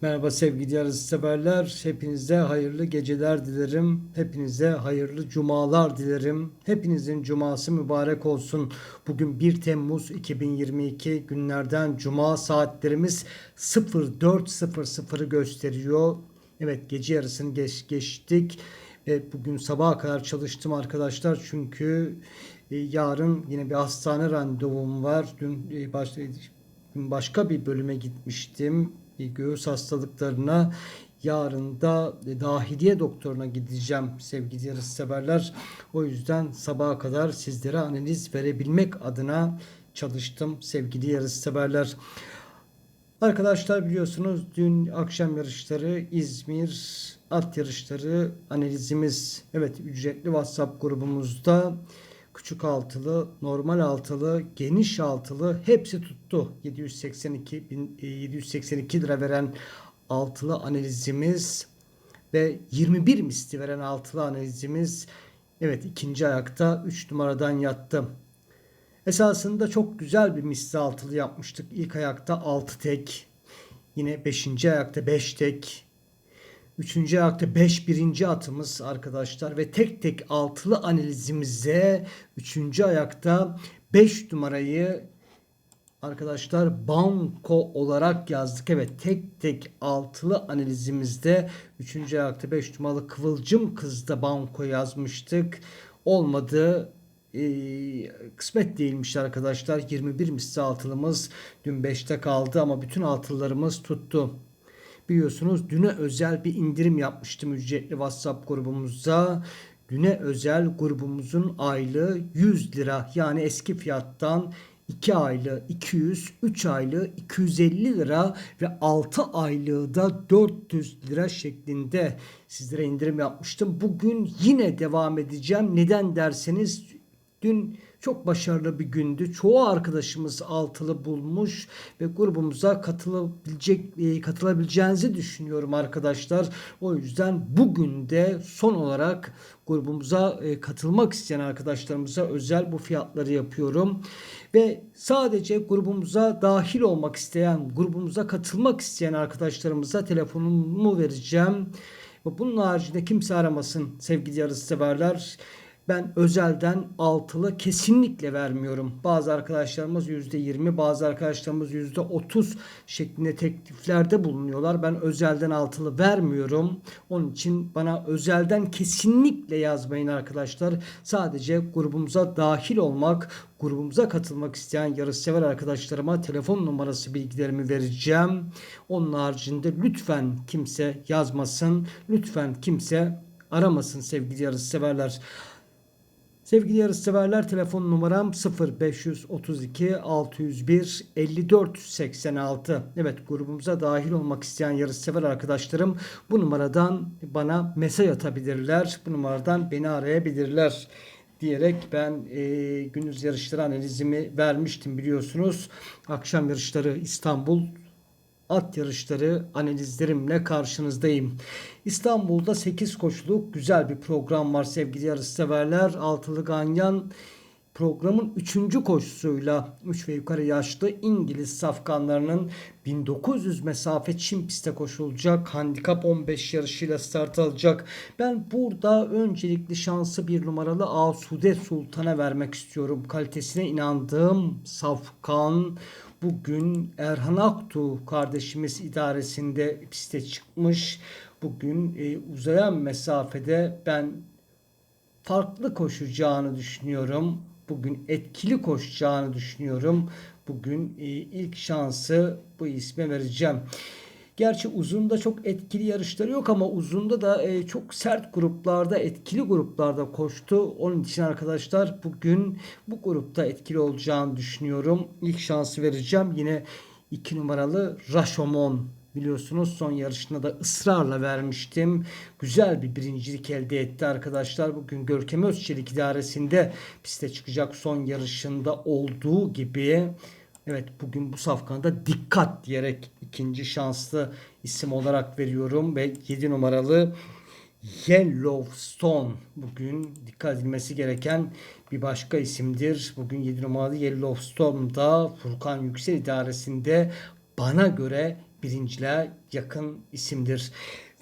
Merhaba sevgili yarışseverler. Hepinize hayırlı geceler dilerim. Hepinize hayırlı cumalar dilerim. Hepinizin cuması mübarek olsun. Bugün 1 Temmuz 2022 günlerden cuma saatlerimiz 04.00'ı gösteriyor. Evet gece yarısını geç, geçtik. Ve bugün sabaha kadar çalıştım arkadaşlar. Çünkü e, yarın yine bir hastane randevum var. Dün e, başta Dün başka bir bölüme gitmiştim. Göğüs hastalıklarına. Yarın da dahiliye doktoruna gideceğim sevgili yarışseverler. O yüzden sabaha kadar sizlere analiz verebilmek adına çalıştım sevgili yarışseverler. Arkadaşlar biliyorsunuz dün akşam yarışları İzmir at yarışları analizimiz evet ücretli WhatsApp grubumuzda küçük altılı, normal altılı, geniş altılı hepsi tuttu. 782 bin, e, 782 lira veren altılı analizimiz ve 21 misli veren altılı analizimiz evet ikinci ayakta 3 numaradan yattı. Esasında çok güzel bir misli altılı yapmıştık. İlk ayakta 6 tek. Yine 5. ayakta 5 tek. Üçüncü ayakta 5 birinci atımız arkadaşlar ve tek tek altılı analizimize üçüncü ayakta 5 numarayı arkadaşlar banko olarak yazdık. Evet tek tek altılı analizimizde üçüncü ayakta 5 numaralı kıvılcım kızda banko yazmıştık. Olmadı ee, kısmet değilmiş arkadaşlar. 21 misli altılımız dün 5'te kaldı ama bütün altılılarımız tuttu. Biliyorsunuz düne özel bir indirim yapmıştım ücretli WhatsApp grubumuzda. Düne özel grubumuzun aylığı 100 lira yani eski fiyattan 2 aylığı 200, 3 aylığı 250 lira ve 6 aylığı da 400 lira şeklinde sizlere indirim yapmıştım. Bugün yine devam edeceğim. Neden derseniz dün çok başarılı bir gündü. Çoğu arkadaşımız altılı bulmuş ve grubumuza katılabilecek e, katılabileceğinizi düşünüyorum arkadaşlar. O yüzden bugün de son olarak grubumuza e, katılmak isteyen arkadaşlarımıza özel bu fiyatları yapıyorum. Ve sadece grubumuza dahil olmak isteyen, grubumuza katılmak isteyen arkadaşlarımıza telefonumu vereceğim. Bunun haricinde kimse aramasın sevgili yarış severler. Ben özelden altılı kesinlikle vermiyorum. Bazı arkadaşlarımız %20, bazı arkadaşlarımız %30 şeklinde tekliflerde bulunuyorlar. Ben özelden altılı vermiyorum. Onun için bana özelden kesinlikle yazmayın arkadaşlar. Sadece grubumuza dahil olmak, grubumuza katılmak isteyen yarışsever arkadaşlarıma telefon numarası bilgilerimi vereceğim. Onun haricinde lütfen kimse yazmasın. Lütfen kimse aramasın sevgili yarışseverler. Sevgili yarışseverler telefon numaram 0532 601 54 86. Evet grubumuza dahil olmak isteyen yarışsever arkadaşlarım bu numaradan bana mesaj atabilirler. Bu numaradan beni arayabilirler diyerek ben e, gündüz yarışları analizimi vermiştim biliyorsunuz. Akşam yarışları İstanbul at yarışları analizlerimle karşınızdayım. İstanbul'da 8 koşuluk güzel bir program var sevgili yarışseverler. Altılı Ganyan programın 3. koşusuyla 3 ve yukarı yaşlı İngiliz safkanlarının 1900 mesafe Çin pistte koşulacak. Handikap 15 yarışıyla start alacak. Ben burada öncelikli şansı bir numaralı Asude Sultan'a vermek istiyorum. Kalitesine inandığım safkan Bugün Erhan Aktu kardeşimiz idaresinde piste çıkmış. Bugün e, uzayan mesafede ben farklı koşacağını düşünüyorum. Bugün etkili koşacağını düşünüyorum. Bugün e, ilk şansı bu isme vereceğim. Gerçi uzunda çok etkili yarışları yok ama uzunda da e, çok sert gruplarda, etkili gruplarda koştu. Onun için arkadaşlar bugün bu grupta etkili olacağını düşünüyorum. İlk şansı vereceğim. Yine 2 numaralı Rashomon biliyorsunuz son yarışında da ısrarla vermiştim. Güzel bir birincilik elde etti arkadaşlar. Bugün Görkem Özçelik idaresinde piste çıkacak son yarışında olduğu gibi Evet bugün bu safkanda dikkat diyerek ikinci şanslı isim olarak veriyorum ve 7 numaralı Yellowstone bugün dikkat edilmesi gereken bir başka isimdir. Bugün 7 numaralı Yellowstone'da Furkan Yüksel idaresinde bana göre birinciliğe yakın isimdir.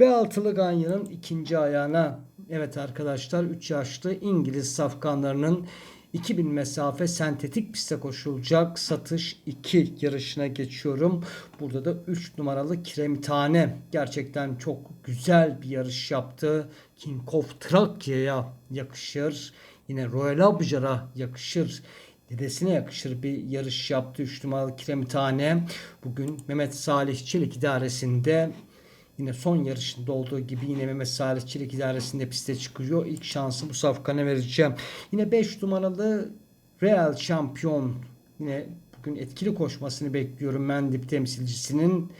Ve altılı Ganya'nın ikinci ayağına evet arkadaşlar 3 yaşlı İngiliz safkanlarının 2000 mesafe sentetik piste koşulacak satış 2 yarışına geçiyorum. Burada da 3 numaralı Kiremitane gerçekten çok güzel bir yarış yaptı. King of Trakya'ya yakışır. Yine Royal Abjar'a yakışır. Dedesine yakışır bir yarış yaptı. 3 numaralı Kiremitane. Bugün Mehmet Salih Çelik idaresinde Yine son yarışında olduğu gibi yine Mehmet Salih Çelik idaresinde piste çıkıyor. İlk şansı bu safkana vereceğim. Yine 5 numaralı Real Şampiyon. Yine bugün etkili koşmasını bekliyorum Mendip temsilcisinin.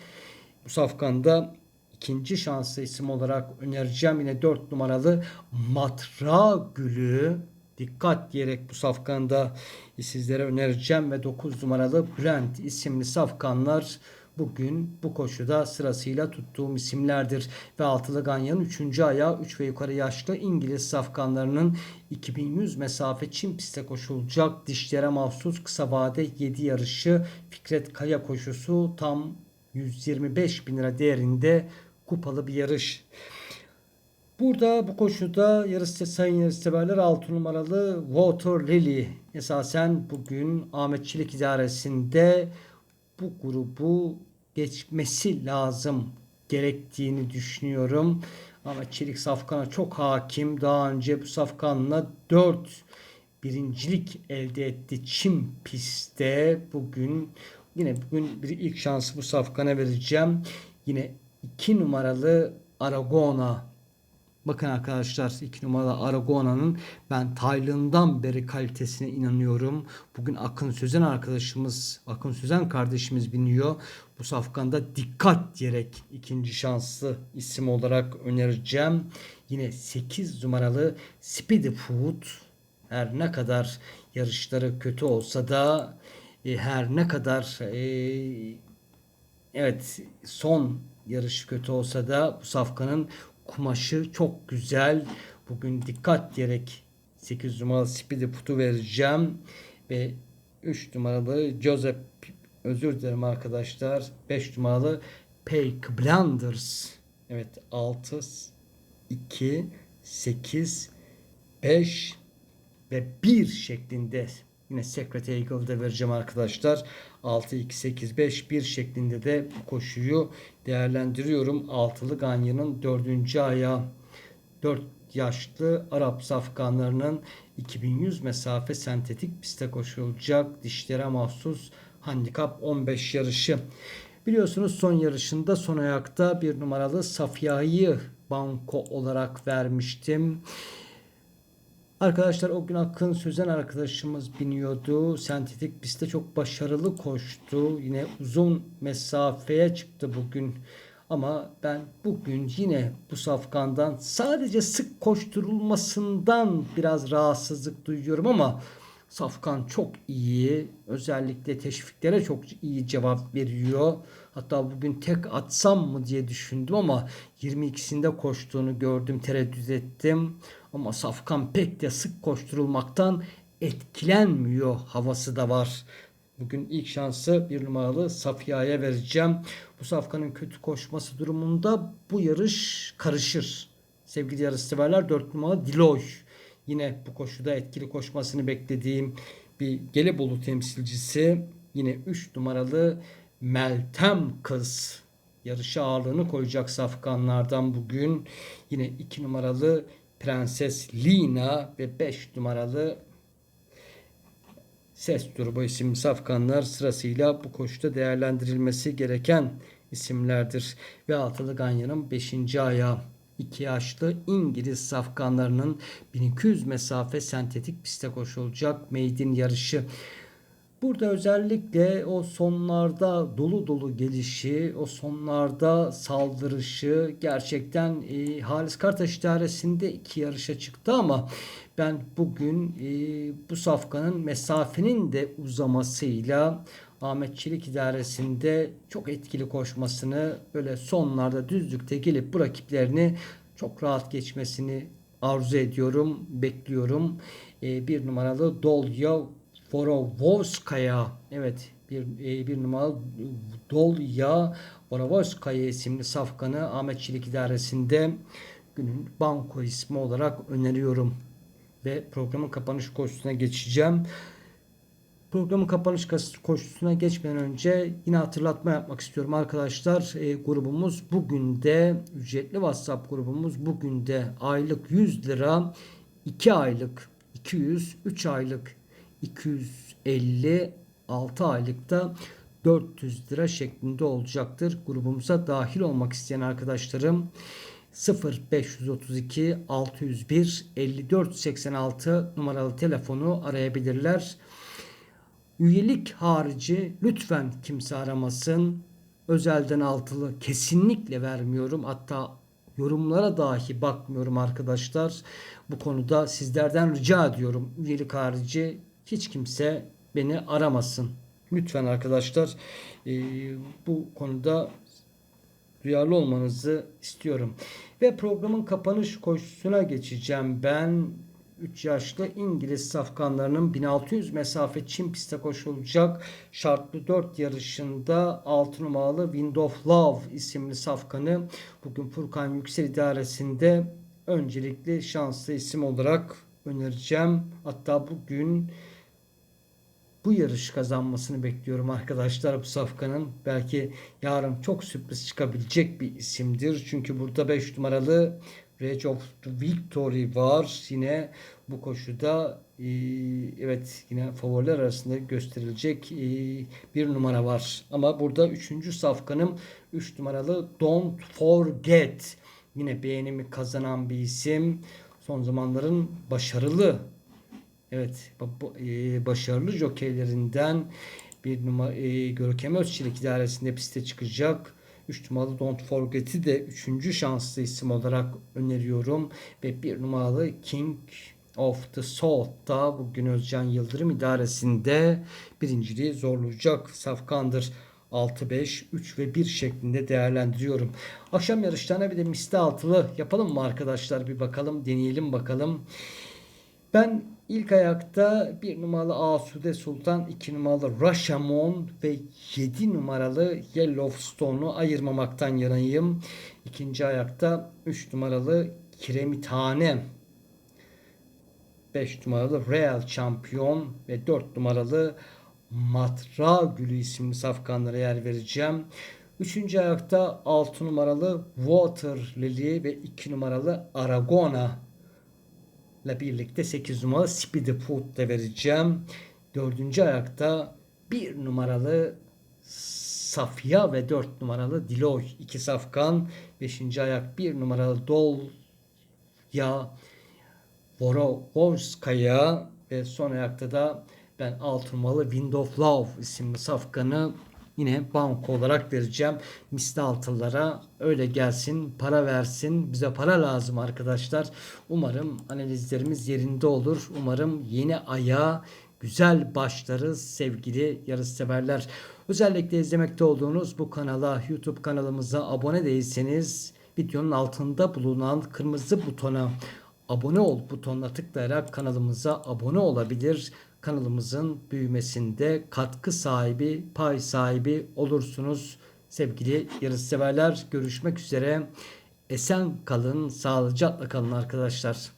Bu safkanda ikinci şanslı isim olarak önereceğim. Yine 4 numaralı Matra Gülü. Dikkat diyerek bu safkanda sizlere önereceğim ve 9 numaralı Brent isimli safkanlar bugün bu koşuda sırasıyla tuttuğum isimlerdir. Ve altılı Ganyan'ın 3. ayağı 3 ve yukarı yaşlı İngiliz safkanlarının 2100 mesafe çim piste koşulacak dişlere mahsus kısa vade 7 yarışı Fikret Kaya koşusu tam 125 bin lira değerinde kupalı bir yarış. Burada bu koşuda yarış sayın yarışseverler 6 numaralı Water Lily esasen bugün Ahmet Çelik idaresinde bu grubu geçmesi lazım gerektiğini düşünüyorum. Ama Çelik Safkan'a çok hakim. Daha önce bu Safkan'la 4 birincilik elde etti Çim pistte. Bugün yine bugün bir ilk şansı bu Safkan'a vereceğim. Yine 2 numaralı Aragona Bakın arkadaşlar 2 numaralı Aragona'nın ben Tayland'dan beri kalitesine inanıyorum. Bugün Akın Sözen arkadaşımız, Akın Sözen kardeşimiz biniyor. Bu safkanda dikkat diyerek ikinci şanslı isim olarak önereceğim. Yine 8 numaralı Speedy Food her ne kadar yarışları kötü olsa da e, her ne kadar e, evet son yarış kötü olsa da bu safkanın kumaşı çok güzel. Bugün dikkat diyerek 8 numaralı Speedy Put'u vereceğim. Ve 3 numaralı Joseph özür dilerim arkadaşlar. 5 numaralı Pake Blenders. Evet 6 2 8 5 ve 1 şeklinde yine Secret Eagle'da vereceğim arkadaşlar. 6 2 8 5 1 şeklinde de koşuyu değerlendiriyorum. Altılı Ganyan'ın 4. ayağı 4 yaşlı Arap safkanlarının 2100 mesafe sentetik piste koşulacak dişlere mahsus handikap 15 yarışı. Biliyorsunuz son yarışında son ayakta bir numaralı Safya'yı banko olarak vermiştim. Arkadaşlar o gün Akın Sözen arkadaşımız biniyordu. Sentetik pistte çok başarılı koştu. Yine uzun mesafeye çıktı bugün. Ama ben bugün yine bu safkandan sadece sık koşturulmasından biraz rahatsızlık duyuyorum ama Safkan çok iyi. Özellikle teşviklere çok iyi cevap veriyor. Hatta bugün tek atsam mı diye düşündüm ama 22'sinde koştuğunu gördüm, tereddüt ettim. Ama Safkan pek de sık koşturulmaktan etkilenmiyor havası da var. Bugün ilk şansı bir numaralı Safiya'ya vereceğim. Bu Safkan'ın kötü koşması durumunda bu yarış karışır. Sevgili yarışseverler 4 numaralı Diloy. Yine bu koşuda etkili koşmasını beklediğim bir Gelibolu temsilcisi. Yine 3 numaralı Meltem Kız. Yarışa ağırlığını koyacak safkanlardan bugün. Yine 2 numaralı Prenses Lina ve 5 numaralı Ses Turbo isimli safkanlar sırasıyla bu koşuda değerlendirilmesi gereken isimlerdir. Ve altılı Ganya'nın 5. ayağı 2 yaşlı İngiliz safkanlarının 1200 mesafe sentetik piste koşulacak meydin yarışı. Burada özellikle o sonlarda dolu dolu gelişi, o sonlarda saldırışı gerçekten e, Halis Kartaş idaresinde iki yarışa çıktı ama ben bugün e, bu safkanın mesafenin de uzamasıyla Ahmet Çelik idaresinde çok etkili koşmasını böyle sonlarda düzlükte gelip bu rakiplerini çok rahat geçmesini arzu ediyorum, bekliyorum. E, bir numaralı Dolya Vorovovskaya evet bir, e, bir numaralı Dolya Vorovozkaya isimli safkanı Ahmetçilik İdaresi'nde günün banko ismi olarak öneriyorum. Ve programın kapanış koşusuna geçeceğim. Programın kapanış koşusuna geçmeden önce yine hatırlatma yapmak istiyorum arkadaşlar. E, grubumuz bugün de ücretli WhatsApp grubumuz bugün de aylık 100 lira 2 aylık 200 3 aylık 250 6 aylıkta 400 lira şeklinde olacaktır. Grubumuza dahil olmak isteyen arkadaşlarım 0532 601 54 86 numaralı telefonu arayabilirler. Üyelik harici lütfen kimse aramasın. Özelden altılı kesinlikle vermiyorum. Hatta yorumlara dahi bakmıyorum arkadaşlar. Bu konuda sizlerden rica ediyorum. Üyelik harici hiç kimse beni aramasın. Lütfen arkadaşlar e, bu konuda duyarlı olmanızı istiyorum. Ve programın kapanış koşusuna geçeceğim. Ben 3 yaşlı İngiliz safkanlarının 1600 mesafe çim piste koşulacak şartlı 4 yarışında 6 numaralı Wind of Love isimli safkanı bugün Furkan Yüksel İdaresi'nde öncelikli şanslı isim olarak önereceğim. Hatta bugün bu yarış kazanmasını bekliyorum arkadaşlar bu safkanın. Belki yarın çok sürpriz çıkabilecek bir isimdir. Çünkü burada 5 numaralı Rage of Victory var. Yine bu koşuda e, evet yine favoriler arasında gösterilecek e, bir numara var. Ama burada 3. safkanım 3 numaralı Don't Forget. Yine beğenimi kazanan bir isim. Son zamanların başarılı Evet e, başarılı jokeylerinden bir numara e, Görkem Özçelik idaresinde piste çıkacak. 3 numaralı Don't Forget'i de 3. şanslı isim olarak öneriyorum. Ve 1 numaralı King of the da bugün Özcan Yıldırım idaresinde birinciliği zorlayacak safkandır. 6, 5, 3 ve 1 şeklinde değerlendiriyorum. Akşam yarışlarına bir de misli altılı yapalım mı arkadaşlar? Bir bakalım, deneyelim bakalım. Ben ilk ayakta bir numaralı Asude Sultan, iki numaralı Rashamon ve 7 numaralı Yellowstone'u ayırmamaktan yanayım. İkinci ayakta 3 numaralı Kiremithane, 5 numaralı Real Champion ve 4 numaralı Matra Gülü isimli safkanlara yer vereceğim. Üçüncü ayakta 6 numaralı Water Lily ve 2 numaralı Aragona ile birlikte 8 numaralı Speedy Food da vereceğim. Dördüncü ayakta 1 numaralı Safya ve 4 numaralı Diloy iki safkan. Beşinci ayak 1 numaralı Dol ya Vorovskaya ve son ayakta da ben 6 numaralı Wind of Love isimli safkanı yine banko olarak vereceğim. Misli altınlara öyle gelsin, para versin. Bize para lazım arkadaşlar. Umarım analizlerimiz yerinde olur. Umarım yeni aya güzel başlarız sevgili yarışseverler. Özellikle izlemekte olduğunuz bu kanala, YouTube kanalımıza abone değilseniz videonun altında bulunan kırmızı butona abone ol butonuna tıklayarak kanalımıza abone olabilir kanalımızın büyümesinde katkı sahibi, pay sahibi olursunuz. Sevgili yarışseverler görüşmek üzere. Esen kalın, sağlıcakla kalın arkadaşlar.